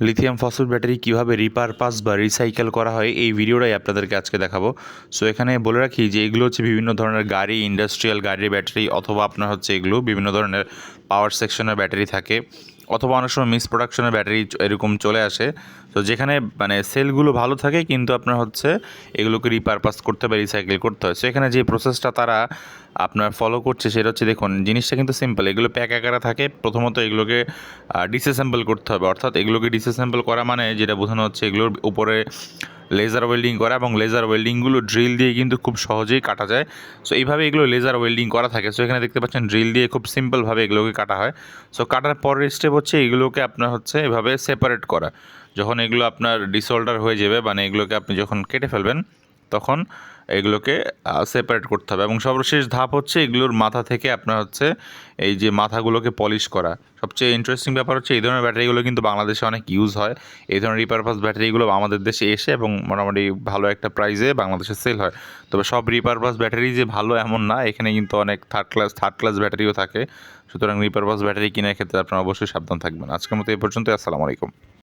Lithium phosphate battery কীভাবে repurpose বা recycle করা হয়, এই ভিডিওটাই আপনাদেরকে আজকে দেখাবো। সো এখানে বলে রাখি যে এগুলো হচ্ছে বিভিন্ন ধরনের গাড়ি ইন্ডাস্ট্রিয়াল গাড়ির ব্যাটারি অথবা আপনার হচ্ছে এগুলো বিভিন্ন ধরনের পাওয়ার সেকশনের ব্যাটারি থাকে। অথবা অনেক সময় মিস প্রোডাকশনের ব্যাটারি এরকম চলে আসে। তো যেখানে মানে সেলগুলো ভালো থাকে, কিন্তু আপনার হচ্ছে এগুলোকে রিপারপাস করতে হবে রিসাইকেল করতে হয়। সো এখানে যে প্রসেসটা তারা আপনার ফলো করছে সেটা হচ্ছে দেখুন, জিনিসটা কিন্তু সিম্পল এগুলো প্যাক আকারে থাকে, প্রথমত এগুলোকে ডিসঅ্যাসেম্বল করতে হবে। অর্থাৎ এগুলোকে ডিসঅ্যাসেম্বল করা মানে যেটা বোঝানো হচ্ছে এগুলোর উপরে লেজার ওয়েল্ডিং করা এবং লেজার ওয়েল্ডিংগুলো ড্রিল দিয়ে কিন্তু খুব সহজেই কাটা যায়। সো এইভাবে এগুলো লেজার ওয়েল্ডিং করা থাকে। সো এখানে দেখতে পাচ্ছেন ড্রিল দিয়ে খুব সিম্পলভাবে এগুলোকে কাটা হয়। সো কাটার পরের স্টেপ হচ্ছে এগুলোকে আপনার হচ্ছে এভাবে সেপারেট করা। যখন এগুলো আপনার ডিসঅল্ডার হয়ে যাবে মানে এগুলোকে আপনি যখন কেটে ফেলবেন তখন এগুলোকে সেপারেট করতে হবে। এবং সর্বশেষ ধাপ হচ্ছে এগুলোর মাথা থেকে আপনার হচ্ছে এই যে মাথাগুলোকে পলিশ করা। সবচেয়ে ইন্টারেস্টিং ব্যাপার হচ্ছে এই ধরনের ব্যাটারিগুলো কিন্তু বাংলাদেশে অনেক ইউজ হয়। এই ধরনের রিপারপাস ব্যাটারিগুলো আমাদের দেশে এসে এবং মোটামুটি ভালো একটা প্রাইসে বাংলাদেশে সেল হয়। তবে সব রিপারপাস ব্যাটারি যে ভালো এমন না, এখানে কিন্তু অনেক থার্ড ক্লাস থার্ড ক্লাস ব্যাটারিও থাকে। সুতরাং রিপারপাস ব্যাটারি কেনার ক্ষেত্রে আপনারা অবশ্যই সাবধান থাকবেন। আজকের মতো এই পর্যন্ত আসসালামু আলাইকুম।